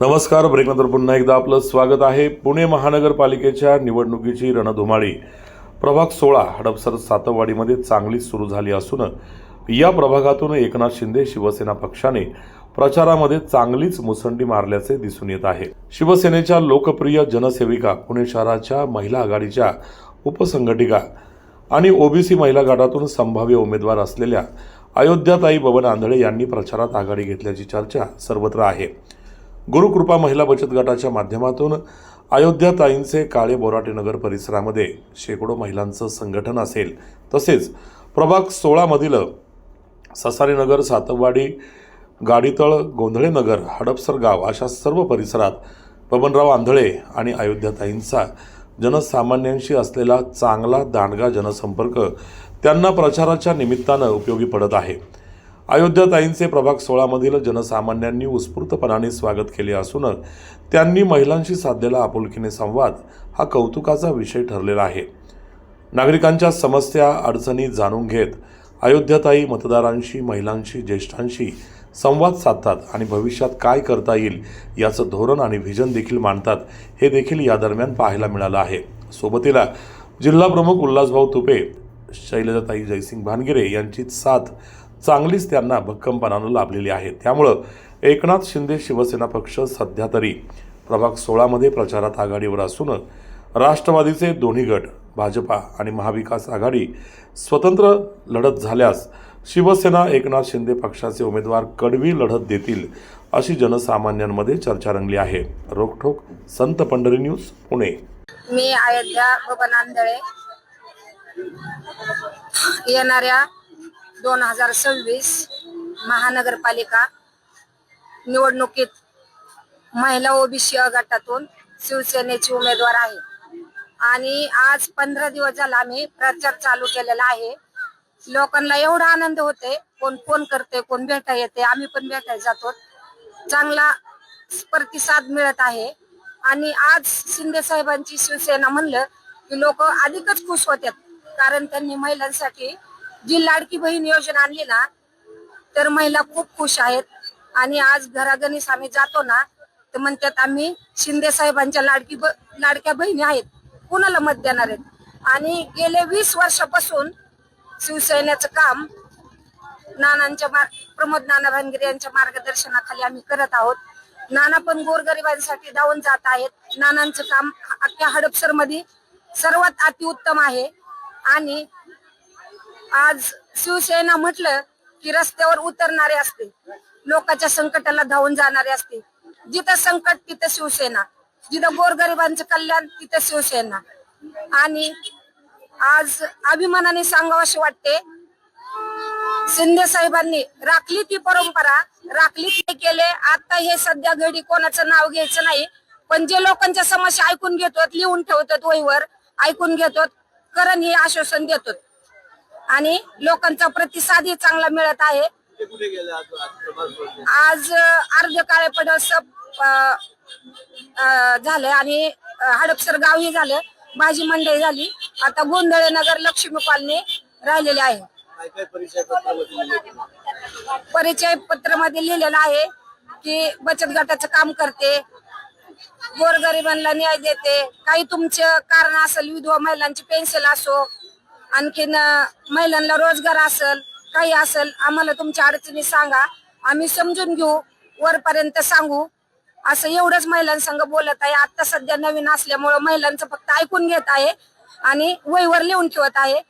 नमस्कार ब्रेकनंतर पुन्हा एकदा आपलं स्वागत आहे पुणे महानगरपालिकेच्या निवडणुकीची रणधुमाळी. प्रभाग सोळा हडपसर सातवाडीमध्ये चांगलीच सुरू झाली असून या प्रभागातून एकनाथ शिंदे शिवसेना पक्षाने प्रचारामध्ये चांगलीच मुसंडी मारल्याचे दिसून येत आहे. शिवसेनेच्या लोकप्रिय जनसेविका पुणे शहराच्या महिला आघाडीच्या उपसंघटिका आणि ओबीसी महिला गटातून संभाव्य उमेदवार असलेल्या अयोध्याताई बबन आंधळे यांनी प्रचारात आघाडी घेतल्याची चर्चा सर्वत्र आहे. गुरुकृपा महिला बचत गटाच्या माध्यमातून अयोध्याताईंचे काळे बोराटेनगर परिसरामध्ये शेकडो महिलांचं संघटन असेल. तसेच प्रभाग सोळामधील ससारीनगर सातवाडी गाडीतळ गोंधळेनगर हडपसर गाव अशा सर्व परिसरात बबनराव आंधळे आणि अयोध्याताईंचा जनसामान्यांशी असलेला चांगला दांडगा जनसंपर्क त्यांना प्रचाराच्या निमित्तानं उपयोगी पडत आहे. अयोध्याताईंचे प्रभाग सोळामधील जनसामान्यांनी उत्स्फूर्तपणाने स्वागत केले असून त्यांनी महिलांशी साधलेला आपुलकीने संवाद हा कौतुकाचा विषय ठरलेला आहे. नागरिकांच्या समस्या अडचणी जाणून घेत अयोध्याताई मतदारांशी महिलांशी ज्येष्ठांशी संवाद साधतात आणि भविष्यात काय करता येईल याचं धोरण आणि व्हिजन देखील मांडतात हे देखील या दरम्यान पाहायला मिळालं आहे. सोबतीला जिल्हाप्रमुख उल्हासभाऊ तुपे शैलजाताई जयसिंग भानगिरे यांची साथ चांगलीच त्यांना भक्कमपणानं लाभलेली आहे. त्यामुळं एकनाथ शिंदे शिवसेना पक्ष सध्या तरी प्रभाग सोळामध्ये प्रचारात आघाडीवर असून राष्ट्रवादीचे दोन्ही गट भाजपा आणि महाविकास आघाडी स्वतंत्र लढत झाल्यास शिवसेना एकनाथ शिंदे पक्षाचे उमेदवार कडवी लढत देतील अशी जनसामान्यांमध्ये चर्चा रंगली आहे. रोखठोक संत पंढरी न्यूज पुणे. मी अयोध्या येणाऱ्या दोन हजार सव्वीस महानगरपालिका निवडणुकीत महिला ओबीसी गटातून शिवसेनेची उमेदवार आहे. आणि आज पंधरा दिवस झाला आम्ही प्रचार चालू केलेला आहे. लोकांना एवढा आनंद होते कोण फोन करते कोण भेटा येते आम्ही पण भेटायला जातो. चांगला प्रतिसाद मिळत आहे. आणि आज शिंदे साहेबांची शिवसेना म्हणलं की लोक अधिकच खुश होतात कारण त्यांनी महिलांसाठी जी लाडकी बहीण योजना आणली ना तर महिला खूप खुश आहेत. आणि आज घराघणीस आम्ही जातो ना तर म्हणतात आम्ही शिंदे साहेबांच्या लाडकी ब- लाडक्या बहिणी आहेत. कुणाला मत देणार आहेत? आणि गेले वीस वर्षापासून शिवसेनेचं काम नानांच्या प्रमोद नाना भानगिरे यांच्या मार्गदर्शनाखाली आम्ही करत आहोत. नाना पण गोरगरिबांसाठी धावून जात आहेत. नानांचं काम अख्ख्या हडपसरमध्ये सर्वात अतिउत्तम आहे. आणि आज शिवसेना म्हटलं की रस्त्यावर उतरणारे असते लोकांच्या संकटाला धावून जाणारे असते जिथं संकट तिथं शिवसेना जिथं गोरगरिबांचं कल्याण तिथं शिवसेना. आणि आज अभिमानाने सांगावं वाटते शिंदे साहेबांनी राखली ती परंपरा राखली ते केले आता हे सध्या घडी कोणाचं नाव घ्यायचं नाही पण जे लोकांच्या समस्या ऐकून घेतो लिहून ठेवतात वहीवर ऐकून घेतो करण हे आश्वासन देतो आणि लोकांचा प्रतिसादही चांगला मिळत आहे. आज अर्ध काळे पडस झालं आणि हडपसर हडपसर गावही झालं. भाजी मंडई झाली. आता गोंधळे नगर लक्ष्मी कॉलनी राहिलेले आहे. परिचय परिचय पत्रमध्ये लिहिलेलं आहे की बचत गटाचं काम करते गोरगरिबांना न्याय देते काही तुमचं कारण असेल विधवा महिलांची पेन्शन असो आणखीन महिलांना रोजगार असेल काही असेल आम्हाला तुमच्या अडचणी सांगा. आम्ही समजून घेऊ वरपर्यंत सांगू. असं एवढंच महिलांसंग बोलत आहे. आता सध्या नवीन असल्यामुळं महिलांचं फक्त ऐकून घेत आहे आणि वहीवर लिहून ठेवत आहे.